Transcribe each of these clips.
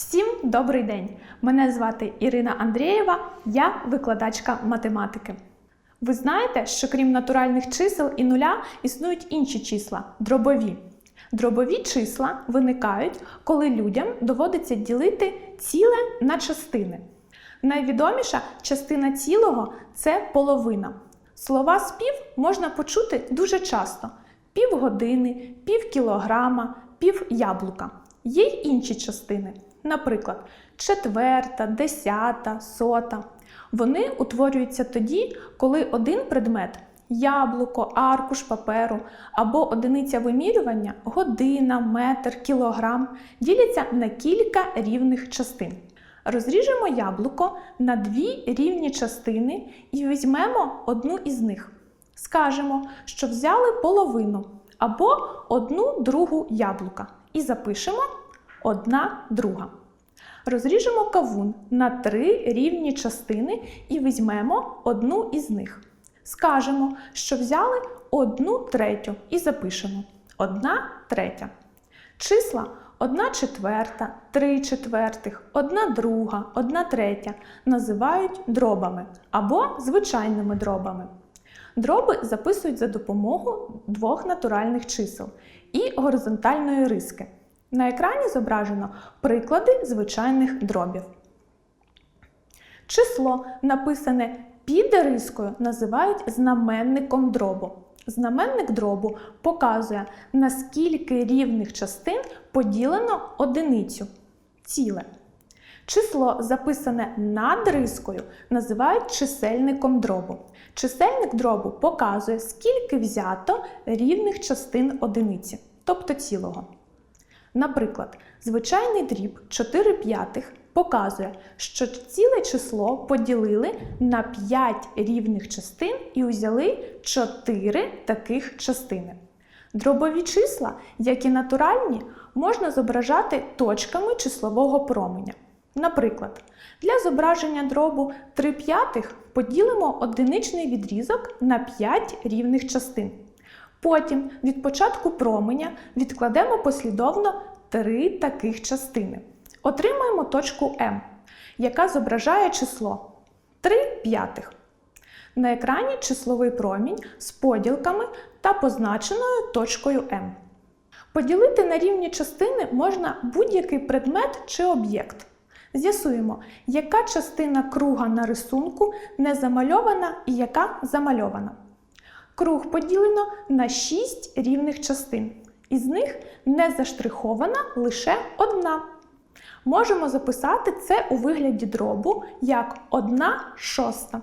Всім добрий день! Мене звати Ірина Андрієва, я викладачка математики. Ви знаєте, що крім натуральних чисел і нуля існують інші числа дробові. Дробові числа виникають, коли людям доводиться ділити ціле на частини. Найвідоміша частина цілого це половина. Слова спів можна почути дуже часто: півгодини, пів кілограма, пів яблука. Є й інші частини, наприклад, четверта, десята, сота. Вони утворюються тоді, коли один предмет яблуко, аркуш паперу або одиниця вимірювання, година, метр, кілограм діляться на кілька рівних частин. Розріжемо яблуко на дві рівні частини і візьмемо одну із них. Скажемо, що взяли половину або одну другу яблука і запишемо одна друга. Розріжемо кавун на три рівні частини і візьмемо одну із них. Скажемо, що взяли одну третю і запишемо одна третя. Числа 1 четверта, 3 четвертих, 1 друга, 1 третя називають дробами або звичайними дробами. Дроби записують за допомогою двох натуральних чисел і горизонтальної риски. На екрані зображено приклади звичайних дробів. Число, написане під рискою, називають знаменником дробу. Знаменник дробу показує, на скільки рівних частин поділено одиницю ціле. Число, записане над рискою, називають чисельником дробу. Чисельник дробу показує, скільки взято рівних частин одиниці, тобто цілого. Наприклад, звичайний дріб 4 п'ятих показує, що ціле число поділили на 5 рівних частин і узяли 4 таких частини. Дробові числа, як і натуральні, можна зображати точками числового променя. Наприклад, для зображення дробу 3 п'ятих поділимо одиничний відрізок на 5 рівних частин. Потім від початку променя відкладемо послідовно 3 таких частини. Отримаємо точку М, яка зображає число 3 п'ятих. На екрані числовий промінь з поділками та позначеною точкою М. Поділити на рівні частини можна будь-який предмет чи об'єкт. З'ясуємо, яка частина круга на рисунку не замальована і яка замальована. Круг поділено на 6 рівних частин. Із них не заштрихована лише одна. Можемо записати це у вигляді дробу як 1 шоста.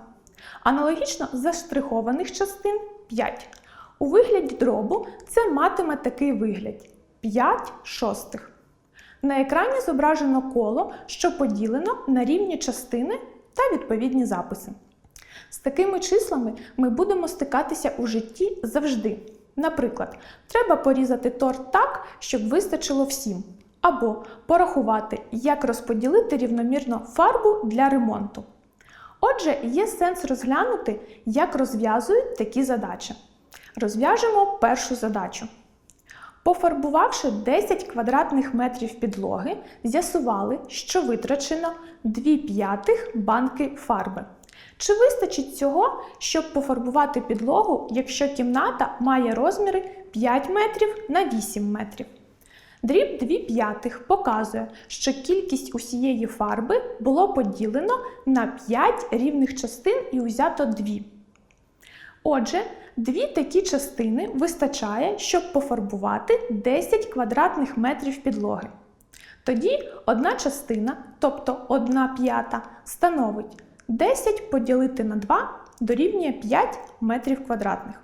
Аналогічно заштрихованих частин 5. У вигляді дробу це матиме такий вигляд 5 шостих. На екрані зображено коло, що поділено на рівні частини та відповідні записи. З такими числами ми будемо стикатися у житті завжди. Наприклад, треба порізати торт так, щоб вистачило всім. Або порахувати, як розподілити рівномірно фарбу для ремонту. Отже, є сенс розглянути, як розв'язують такі задачі. Розв'яжемо першу задачу. Пофарбувавши 10 квадратних метрів підлоги, з'ясували, що витрачено 2 п'ятих банки фарби. Чи вистачить цього, щоб пофарбувати підлогу, якщо кімната має розміри 5 метрів на 8 метрів? Дріб 2 п'ятих показує, що кількість усієї фарби було поділено на 5 рівних частин і узято 2. Отже, дві такі частини вистачає, щоб пофарбувати 10 квадратних метрів підлоги. Тоді одна частина, тобто 1 п'ята, становить 10 поділити на 2 дорівнює 5 метрів квадратних.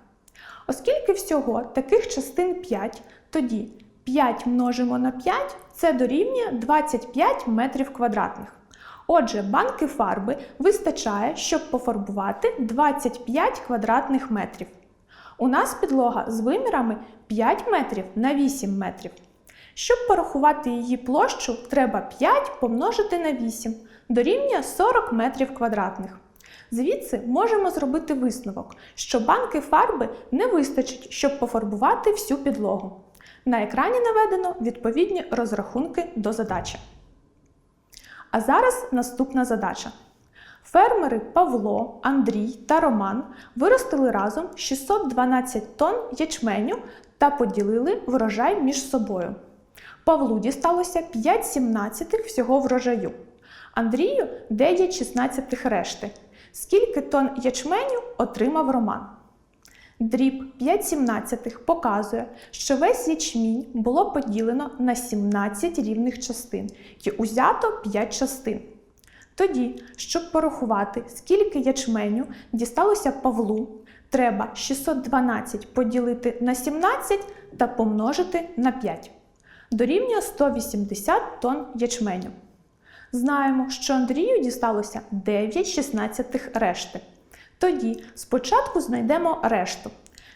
Оскільки всього таких частин 5, тоді 5 множимо на 5 це дорівнює 25 метрів квадратних. Отже, банки фарби вистачає, щоб пофарбувати 25 квадратних метрів. У нас підлога з вимірами 5 метрів на 8 метрів. Щоб порахувати її площу, треба 5 помножити на 8, дорівнює 40 метрів квадратних. Звідси можемо зробити висновок, що банки фарби не вистачить, щоб пофарбувати всю підлогу. На екрані наведено відповідні розрахунки до задачі. А зараз наступна задача. Фермери Павло, Андрій та Роман виростили разом 612 тонн ячменю та поділили врожай між собою. Павлу дісталося 5 сімнадцятих всього врожаю, Андрію 9 шістнадцятих решти. Скільки тонн ячменю отримав Роман? Дріб 5 сімнадцятих показує, що весь ячмінь було поділено на 17 рівних частин і узято 5 частин. Тоді, щоб порахувати, скільки ячменю дісталося Павлу, треба 612 поділити на 17 та помножити на 5. Дорівнює 180 тонн ячменю. Знаємо, що Андрію дісталося 9 шістнадцятих решти. Тоді спочатку знайдемо решту.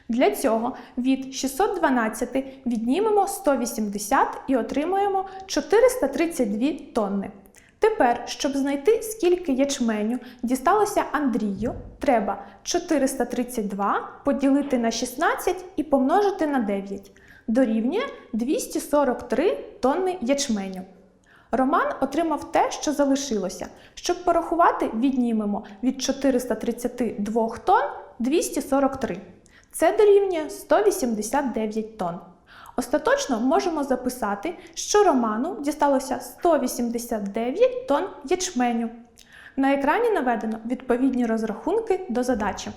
Для цього від 612 віднімемо 180 і отримаємо 432 тонни. Тепер, щоб знайти, скільки ячменю дісталося Андрію, треба 432 поділити на 16 і помножити на 9. Dорівнює 243 тонни ячменю. Роман отримав те, що залишилося. Щоб порахувати, віднімемо від 432 тонн 243. Це дорівнює 189 тонн. Остаточно можемо записати, що Роману дісталося 189 тонн ячменю. На екрані наведено відповідні розрахунки до задачі.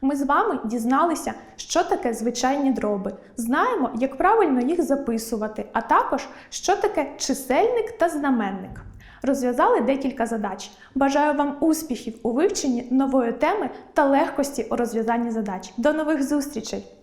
Ми з вами дізналися, що таке звичайні дроби, знаємо, як правильно їх записувати, а також що таке чисельник та знаменник. Розв'язали декілька задач. Бажаю вам успіхів у вивченні нової теми та легкості у розв'язанні задач. До нових зустрічей!